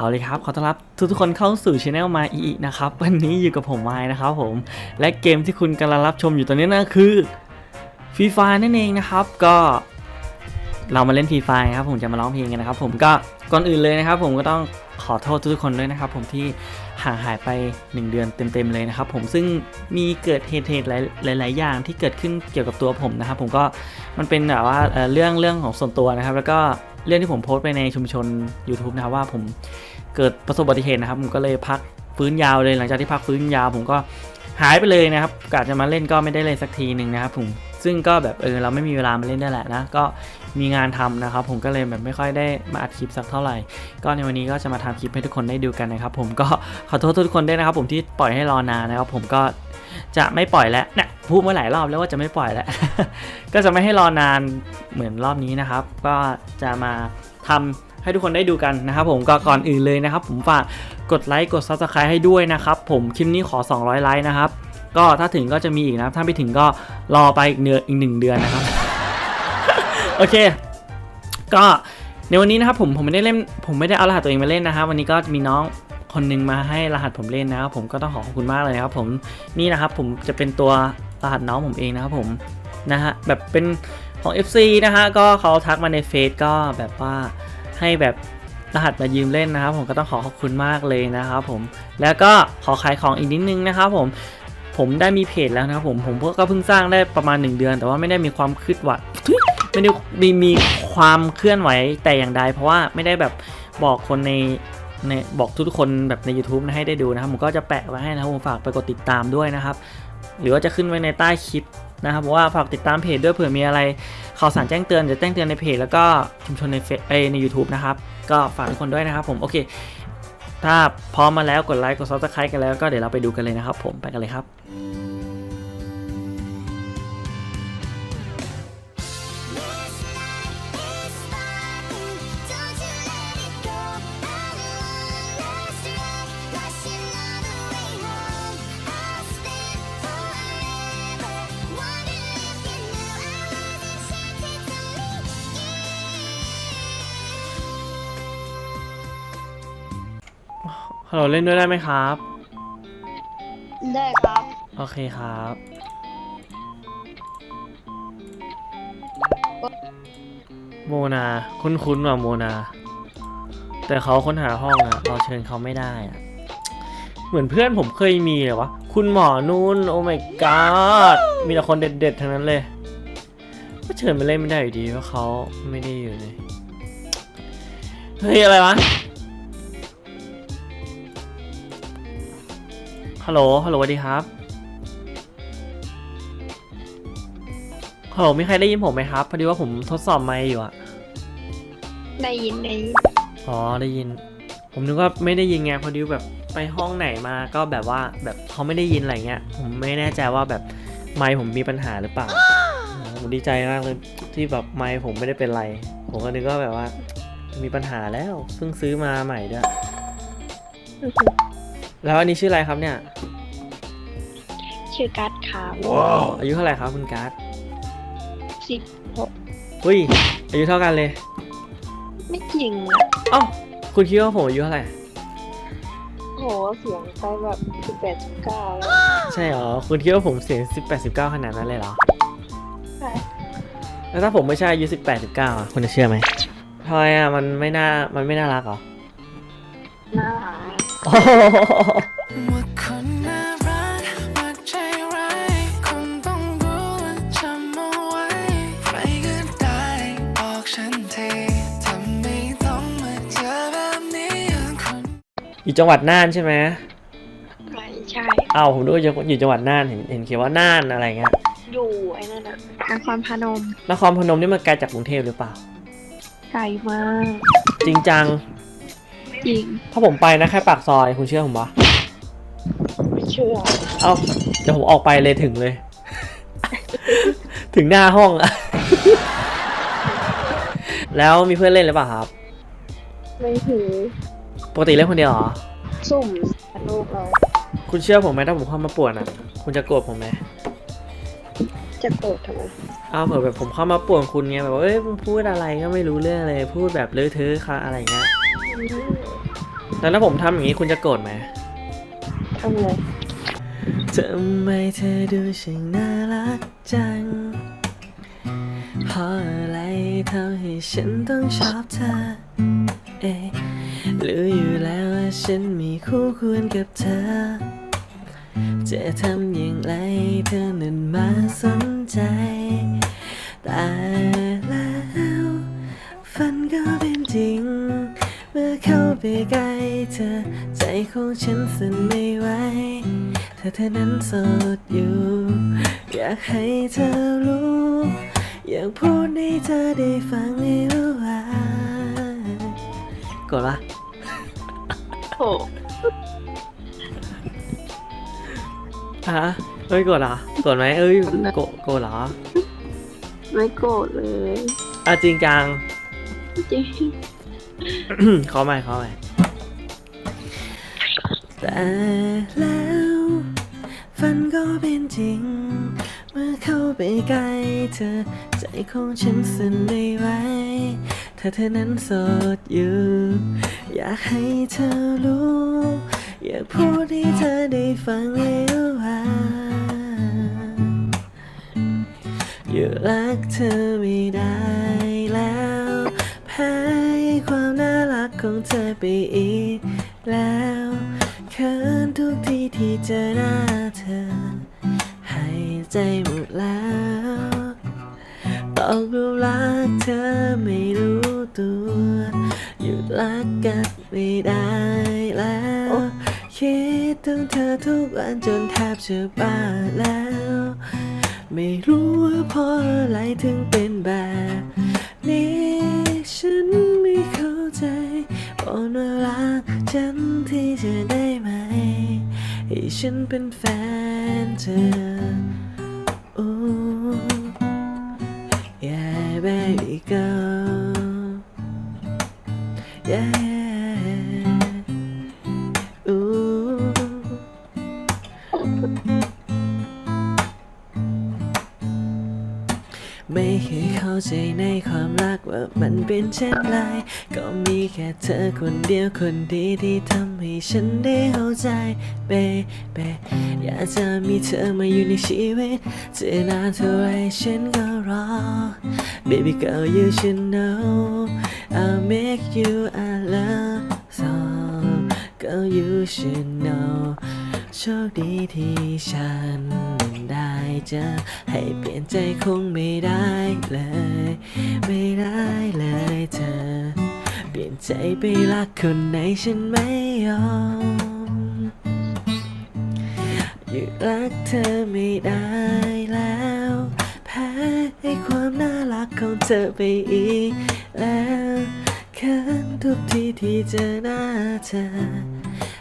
เอาเลยครับ ขอต้อนรับทุกทุกๆคนเข้าสู่ช anel มาอีนะครับ วันนี้อยู่กับผมไม้นะครับผม และเกมที่คุณกำลังรับชมอยู่ตอนนี้นั่นก็คือฟรีไฟนั่นเองนะครับ ก็เรามาเล่นฟรีไฟครับผมจะมาร้องเพลงกันนะครับ ผมก็ก่อนอื่นเลยนะครับ ผมก็ต้องขอโทษทุกๆคนด้วยนะครับ ผมที่ห่างหายไป 1 เดือนเต็มๆเลยนะครับ ผมซึ่งมีเกิดเหตุหลายหลายๆอย่างที่เกิดขึ้นเกี่ยวกับตัวผมนะครับ ผมก็มันเป็นแบบว่าเรื่องเรื่องของส่วนตัวนะครับ แล้วก็ เรื่องที่ผมโพสต์ไปในชุมชน YouTube นะครับว่าผมเกิดประสบอุบัติเหตุนะครับผมก็เลยพักฟื้นยาวเลยหลังจากที่พักฟื้นยาว ผมก็หายไปเลยนะครับกะจะมาเล่นก็ไม่ได้เล่นสักทีหนึ่งนะครับผมซึ่งก็แบบเออเราไม่มีเวลามาเล่นได้แหละนะก็มีงานทำนะครับ ผมก็เลยแบบไม่ค่อยได้มาอัดคลิปสักเท่าไหร่ ก็ในวันนี้ก็จะมาทำคลิปให้ทุกคนได้ดูกันนะครับ ผมก็ขอโทษทุกคนด้วยนะครับ ผมที่ปล่อยให้รอนานนะครับ ผมก็ จะไม่ปล่อยแล้วเนี่ยพูดมาหลายรอบแล้วว่าจะไม่ปล่อยแล้ว ก็จะไม่ให้รอนานเหมือนรอบนี้นะครับ ก็จะมาทำให้ทุกคนได้ดูกันนะครับผมก็ก่อนอื่นเลยนะครับ ผมฝากกดไลค์กด subscribe ให้ด้วยนะครับ ผมคลิปนี้ขอ 200 ไลค์นะครับ ก็ถ้าถึงก็จะมีอีกนะครับถ้าไม่ถึงก็รอไปอีกเดือนอีกหนึ่งเดือนนะครับ โอเค ก็ในวันนี้นะครับผมผมไม่ได้เล่นผมไม่ได้เอารหัสตัวเองมาเล่นนะครับ วันนี้ก็มีน้อง คนหนึงมาให้รหัสผมเล่นนะครับผมก็ต้องขอขอบคุณมากเลยนะครับผมนี่นะครับผมจะเป็นตัวรหัสน้องผมเองนะครับผมนะฮะแบบเป็นของ FC นะฮะก็เขาทักมาในเฟซก็แบบว่าให้แบบรหัสมายืมเล่นนะครับ ผมก็ต้องขอขอบคุณมากเลยนะครับผมแล้วก็ขอขายของอีกนิดนึงนะครับผมผมได้มีเพจแล้วนะครับผมผมก็เพิ่งสร้างได้ประมาณ 1 เดือน แต่ว่าไม่ได้มีความคลื่อนไหวทุยไม่ได้มีมีความเคลื่อนไหวแต่อย่างใดเพราะว่าไม่ได้แบบบอกคนใน ในบอกทุกคนแบบใน YouTube นะให้ได้ดูนะครับ ผมก็จะแปะไว้ให้นะครับผมฝากไปกดติดตามด้วยนะครับ หรือว่าจะขึ้นไว้ในใต้คลิปนะครับว่าฝากติดตามเพจด้วยเผื่อมีอะไรข่าวสารแจ้งเตือนจะแจ้งเตือนในเพจแล้วก็ชุมชนในเฟซเอในยูทูบนะครับ ก็ฝากทุกคนด้วยนะครับผมโอเค ถ้าพร้อมมาแล้วกดไลค์กดซับสไครต์กันแล้วก็เดี๋ยวเราไปดูกันเลยนะครับ ผมไปกันเลยครับ ฮัลโหลเล่นด้วยได้ไหมครับ ได้ครับ โอเคครับ โมนาคุ้นๆว่ะโมนา แต่เขาค้นหาห้องอะเราเชิญเขาไม่ได้อะเหมือนเพื่อนผมเคยมีเลยวะ คุณหมอนุ่นโอ้ my god มีแต่คนเด็ดๆทั้งนั้นเลย ก็เชิญไปเล่นไม่ได้อยู่ดีเพราะเขาไม่ได้อยู่เลย เฮ้ย อะไรวะ ฮัลโหล ฮัลโหลสวัสดีครับ ฮัลโหล มีใครได้ยินผมไหมครับ พอดีว่าผมทดสอบไมค์อยู่อะได้ยินได้ยินอ๋อ ได้ยิน ผมนึกว่าไม่ได้ยินไง พอดีแบบไปห้องไหนมาก็แบบว่าแบบเขาไม่ได้ยินอะไรเงี้ย ผมไม่แน่ใจว่าแบบไมค์ผมมีปัญหาหรือเปล่า ผมดีใจมากเลยที่แบบไมค์ผมไม่ได้เป็นไร ผมก็นึกว่าแบบว่า มีปัญหาแล้ว เพิ่งซื้อมาใหม่ด้วย แล้วอันนี้ชื่ออะไรครับเนี่ย ชื่อกัสขาวอายุเท่าไหร่ครับคุณการ์ดสิบหกอุ้ย อายุเท่ากันเลย ไม่จริงอะเอ้าคุณคิดว่าผมอายุเท่าไหร่ โหเสียงไปแบบสิบแปดสิบเก้าแล้วใช่เหรอ คุณคิดว่าผมเสียง18 19ขนาดนั้นเลยเหรอ ใช่แล้วถ้าผมไม่ใช่อายุ18 19อะคุณจะเชื่อไหมทำไมอะมันไม่น่า มันไม่น่ารักเหรอ ว่าคนน่ารักว่าใจร้ายคงต้องรู้และจำเอาไว้ใครก็ได้บอกฉันทีทำไม่ต้องมาเจอแบบนี้อย่างคน อยู่จังหวัดน่านใช่ไหมไม่ใช่ อ้าวผมนึกว่าอยู่อยู่จังหวัดน่านเห็นเห็นเขียนว่าน่านอะไรเงี้ยอยู่ไอ้นั่นอะนครพนมนครพนมนี่มันไกลจากกรุงเทพหรือเปล่า ไกลมาก จริงจัง จริง ถ้าผมไปนะแค่ปากซอยคุณเชื่อผมปะไม่เชื่อเอ้าเดี๋ยวผมออกไปเลยถึงเลย ถึงหน้าห้องอะแล้วมีเพื่อนเล่นหรือเปล่าครับ ไม่ถือปกติเล่นคนเดียวเหรอ สุ่มลูกเรา คุณเชื่อผมไหมถ้าผมเข้ามาป่วนอะ คุณจะโกรธผมไหม จะโกรธทำไมอ้าวเผื่อแบบผมเข้ามาป่วนคุณไงแบบว่าเอ้ยมึงพูดอะไรก็ไม่รู้เรื่องเลย พูดแบบเลอะเทอะค่ะอะไรเงี้ยอืมแล้วถ้าผมทำอย่างนี้คุณจะโกรธไหมทำเลยทำไมเธอดูช่างน่ารักจังเพราะอะไรทำให้ฉันต้องชอบเธอ เอ๊ะรู้อยู่แล้วว่าฉันมีคู่ควรกับเธอ จะทำอย่างไรเธอนั้นมาสนใจ แต่แล้วฝันก็เป็นจริง เมื่อเข้าไปใกล้เธอใจของฉันสั่นไม่ไหวถ้าเธอนั้นโสดอยู่ อยากให้เธอรู้ อยากพูดให้เธอได้ฟังให้รู้ว่ากดปะโอ้ ฮะเอ้ยกดเหรอะกดไหมเอ้ยกดกดเหรอไม่โกรธเลยอะจริงจัง จริงขอใหม่ขอใหม่แต่แล้วฝันก็เป็นจริง เมื่อเข้าไปใกล้เธอ ใจของฉันสั่นไม่ไหวถ้าเธอนั้นโสดอยู่ อยากให้เธอรู้ อยากพูดให้เธอได้ฟังให้รู้ว่าอยู่รักเธอไม่ได้แล้วแพ้ความน่ารักของเธอไปอีกแล้วเขินทุกทีที่เจอหน้าเธอหายใจหมดแล้วตอกหลุมรักเธอไม่รู้ตัวหยุดรักกันไม่ได้ คิดถึงเธอทุกวันจนแทบจะบ้าแล้ว ไม่รู้ว่าเพราะอะไรถึงเป็นแบบนี้ฉันไม่เข้าใจบอกว่ารักฉันที่จะได้ไหม ให้ฉันเป็นแฟนเธอากว่ามันเป็นเช่นไร ก็มีแค่เธอคนเดียวคนดีที่ทำให้ฉันได้เข้าใจเบเบอยากจะมีเธอมาอยู่ในชีวิตจะนานเท่าไรฉันก็รอ Baby girl you should know I'll make you a love song Girl you should know โชคดีที่ฉันได้ เจอ ให้เปลี่ยนใจคงไม่ได้เลย ไม่ได้เลยเธอ เปลี่ยนใจไปรักคนไหนฉันไม่ยอมหยุดรักเธอไม่ได้แล้ว แพ้ให้ความน่ารักของเธอไปอีกแล้วเขินทุกทีที่เจอหน้าเธอ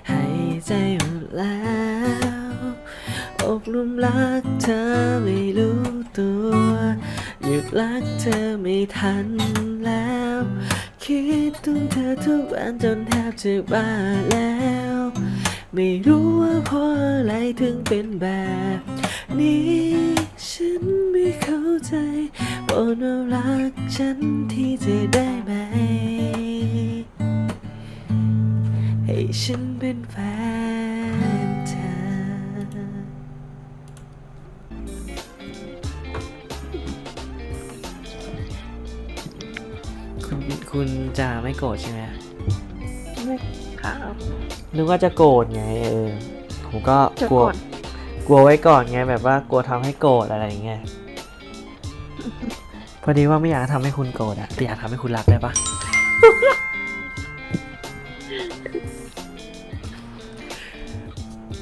ให้ใจหมดแล้ว อกลุมรักเธอไม่รู้ตัว หยุดรักเธอไม่ทันแล้ว คิดถึงเธอทุกวันจนแทบจะบ้าแล้ว ไม่รู้ว่าเพราะอะไรถึงเป็นแบบนี้ฉันไม่เข้าใจบอกว่ารักฉันที่จะได้ไหม ให้ฉันเป็นแฟน คุณคุณจะไม่โกรธใช่ไหมไม่ครับนึกว่าจะโกรธไงเออผมก็จะกลัวโกรธกลัวไว้ก่อนไงแบบว่ากลัวทำให้โกรธอะไรอย่างเงี้ยพอดีว่าไม่อยากทำให้คุณโกรธอะแต่อยากทำให้คุณรักได้ปะ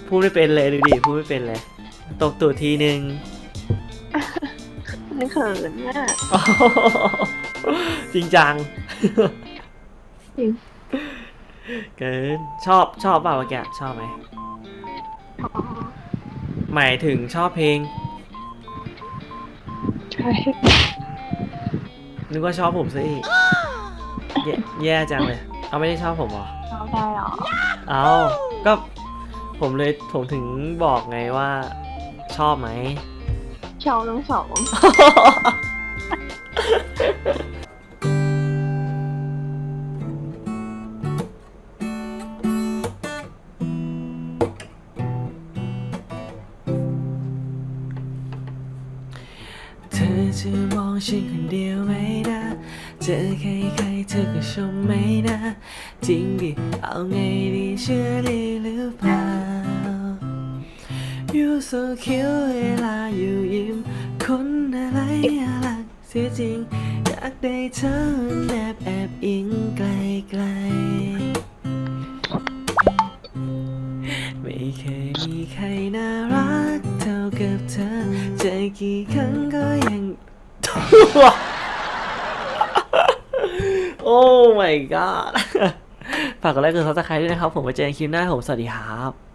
พูดไม่เป็นเลยดูดิพูดไม่เป็นเลย ตกตัวทีนึงมันเขินมากจริงจัง จริงเกินชอบชอบเปล่าเมื่อกี้ชอบไหมอ๋อหมายถึงชอบเพลง ใช่นึกว่าชอบผมซะอีกแย่แย่จังเลย เอาไม่ได้ชอบผมเหรอ เราได้เหรอเอาก็ผมเลยผมถึงบอกไงว่า ชอบไหม ชอบทั้งสอง เธอจะมองฉันคนเดียวไหมนะเจอใครใครๆเธอก็ชมไหมนะ จริงดิ เอาไงดีเชื่อดีหรือเปล่า You so cute เวลาอยู่ยิ้ม คนอะไรน่ารักเสียจริง อยากได้เธอแนบแอบอิงไกล จอกี่ครั้งก็ยังโอ้ my god ฝากกดไลค์กดซับสไครต์ด้วยนะครับ ผมไปเจอกันคลิปหน้าผม สวัสดีครับ